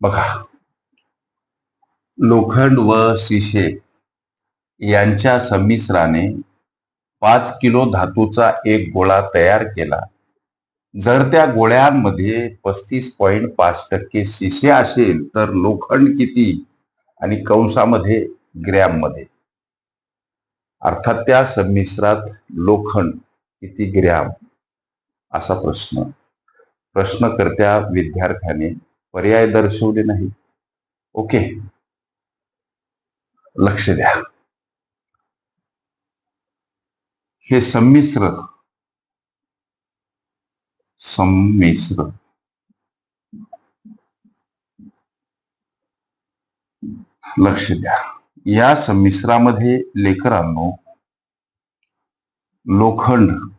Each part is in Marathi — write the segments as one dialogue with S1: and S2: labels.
S1: बघा. लोखंड व शिशे यांच्या संमिश्राने पाच किलो धातूचा एक गोळा तयार केला. जर त्या गोळ्यांमध्ये पस्तीस पॉईंट पाच टक्के शिशे असेल तर लोखंड किती आणि कंसामध्ये ग्रॅममध्ये अर्थात त्या संमिश्रात लोखंड किती ग्रॅम? असा प्रश्न. प्रश्नकर्त्या विद्यार्थ्याने पर्याय दर्शवले नाही. ओके. लक्ष द्या. हे संमिश्र. संमिश्र. लक्ष द्या. या संमिश्रामध्ये लेकरांनो लोखंड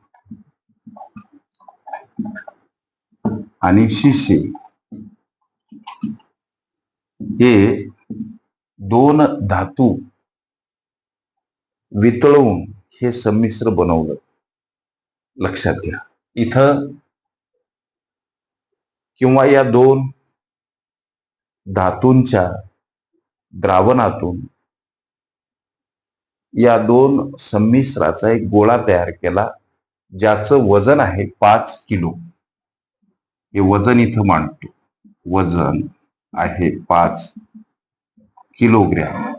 S1: आणि शिशे हे दोन धातू वितळवून हे संमिश्र बनवलं. लक्षात घ्या. इथं किंवा या दोन धातूंच्या द्रावणातून या दोन संमिश्राचा एक गोळा तयार केला ज्याचं वजन आहे पाच किलो. हे वजन इथं मांडतो. वजन. आहे पाच किलोग्रॅम.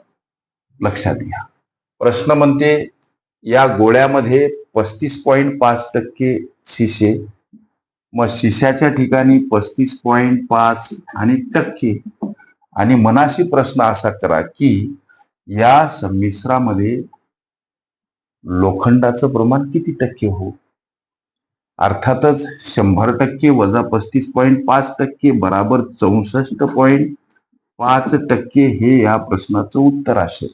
S1: लक्षात घ्या. प्रश्न म्हणते या गोळ्यामध्ये पस्तीस पॉईंट पाच टक्के शिशे मग शिशाच्या ठिकाणी पस्तीस पॉईंट पाच आणि टक्के. आणि मनाशी प्रश्न असा करा की या संमिश्रामध्ये लोखंडाचं प्रमाण किती टक्के हो अर्थातच शंभर टक्के वजा पस्तीस पॉईंट पाच टक्के बराबर चौसष्ट पॉईंट पाच टक्के हे या प्रश्नाचं उत्तर असेल.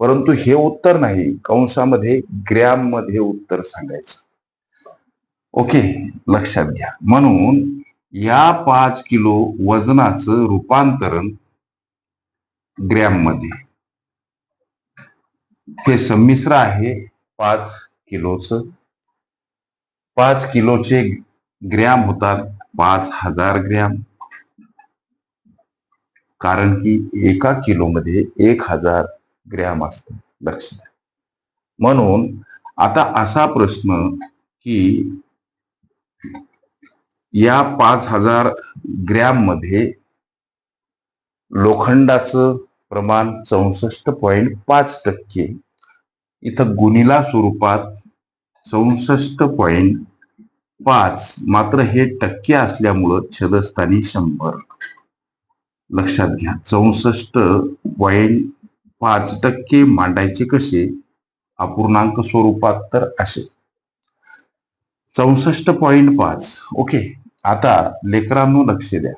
S1: परंतु हे उत्तर नाही कंसामध्ये ग्रॅममध्ये उत्तर सांगायचं. ओके लक्षात घ्या. म्हणून या पाच किलो वजनाचं रूपांतरण ग्रॅममध्ये ते संमिश्र आहे पाच किलोचं. पाच किलोचे ग्रॅम होतात पाच हजार ग्रॅम. कारण की एका किलोमध्ये एक हजार ग्रॅम असत लक्ष म्हणून आता असा प्रश्न की या पाच हजार ग्रॅममध्ये लोखंडाचं प्रमाण चौसष्ट पॉईंट पाच टक्के इथं गुणिला स्वरूपात चौसष्ट पॉईंट पाच. मात्र हे टक्के असल्यामुळं छदस्थानी शंभर. लक्षात घ्या चौसष्ट पॉईंट पाच टक्के मांडायचे कसे? अपूर्णांक स्वरूपात तर असे. चौसष्ट पॉईंट पाच. ओके आता लेकरांनो लक्ष द्या.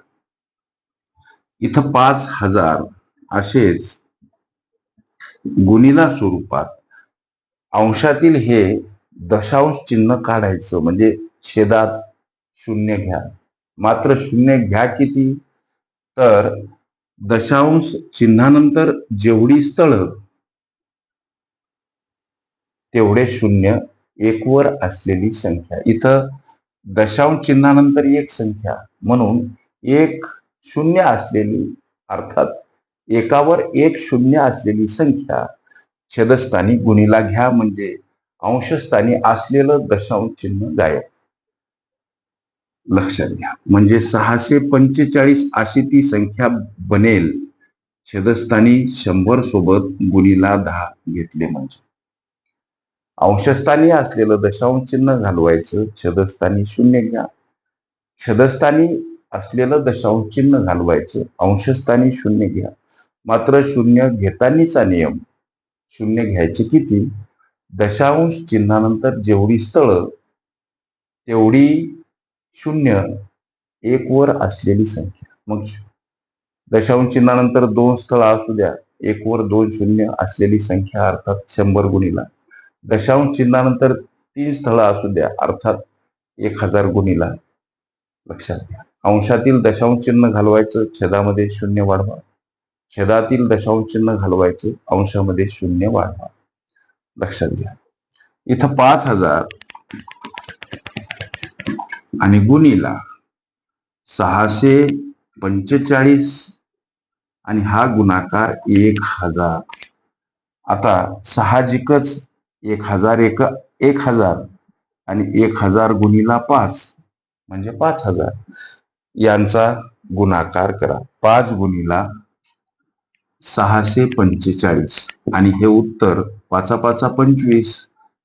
S1: इथं पाच हजार असेच गुणिला स्वरूपात. अंशातील हे दशांश चिन्ह काढायचं म्हणजे छेदात शून्य घ्या. मात्र शून्य घ्या किती? तर दशांश चिन्हानंतर जेवढी स्थळ तेवढे शून्य एक वर असलेली संख्या. इथं दशांश चिन्हानंतर एक संख्या म्हणून एक शून्य असलेली अर्थात एकावर एक शून्य असलेली संख्या छेदस्थानी गुणीला घ्या म्हणजे अंशस्थानी असलेलं दशांश चिन्ह गायब लक्षात घ्या. म्हणजे सहाशे पंचेचाळीस अशी ती संख्या बनेल. छेदस्थानी शंभर सोबत गुणीला दहा घेतले म्हणजे. अंशस्थानी असलेलं दशांश चिन्ह घालवायचं छदस्थानी शून्य घ्या. छदस्थानी असलेलं दशांश चिन्ह घालवायचं अंशस्थानी शून्य घ्या. मात्र शून्य घेतानीचा नियम शून्य घ्यायचे किती? दशांश चिन्हानंतर जेवढी स्थळ तेवढी शून्य एक वर असलेली संख्या. मग दशांश चिन्हानंतर दोन स्थळ असू द्या एक वर दोन शून्य असलेली संख्या अर्थात शंभर गुणीला. दशांश चिन्हानंतर तीन स्थळं असू द्या अर्थात एक हजार गुणीला. लक्षात घ्या. अंशातील दशांश चिन्ह घालवायचं छेदामध्ये शून्य वाढवा. छेदातील दशांश चिन्ह घालवायचे अंशामध्ये शून्य वाढवा. लक्षात घ्या. इथं पाच हजार आणि गुणीला सहाशे पंचेचाळीस आणि हा गुणाकार एक हजार. आता साहजिकच एक हजार एक एक हजार आणि एक हजार गुणीला पाच म्हणजे पाच हजार. यांचा गुणाकार करा. पाच गुणीला सहाशे पंचेचाळीस. आणि हे उत्तर पाचा पाचा पंचवीस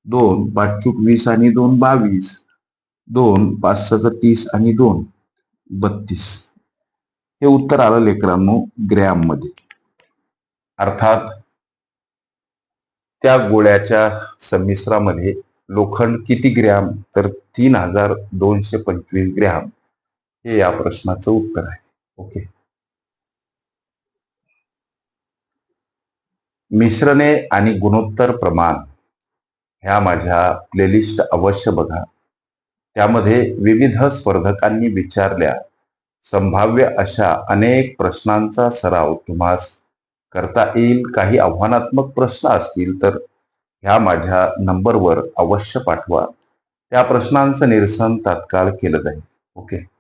S1: दोन पाचूक वीस आणि दोन बावीस. दोन पाच सक तीस आणि दोन बत्तीस. हे उत्तर आलं लेकरांनो ग्रॅममध्ये अर्थात त्या गोळ्याच्या संमिश्रामध्ये लोखंड किती ग्रॅम तर तीन हजार दोनशे पंचवीस ग्रॅम. हे या प्रश्नाचं उत्तर आहे. ओके. मिश्रणे आणि गुणोत्तर प्रमाण ह्या माझ्या प्लेलिस्ट अवश्य बघा. त्यामध्ये विविध स्पर्धकांनी विचारल्या संभाव्य अशा अनेक प्रश्नांचा सराव तुम्हास करता येईल? काही आव्हानात्मक प्रश्न असतील तर ह्या माझ्या नंबरवर अवश्य पाठवा. त्या प्रश्नांचं निरसन तात्काळ केलं जाईल. ओके?